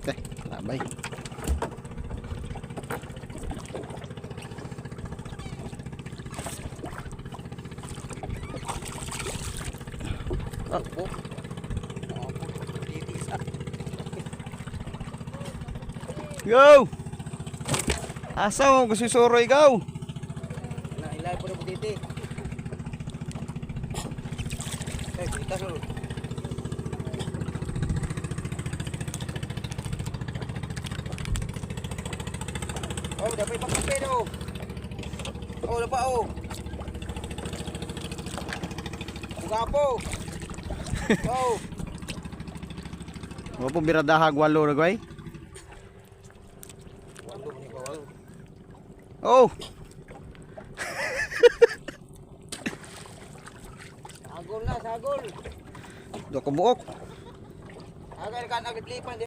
Teh, labay. Ah. go! Asa mo gusto suro ikaw? Nailay po na po titi. Eh, kita sul. Oh, dapat ipakapin oh. Oh, dapat oh. Buka po. Oh. Wa po biradahag walo na guy. Oh, Sagol na, sagol. do ko buok. Agad kan agad lipan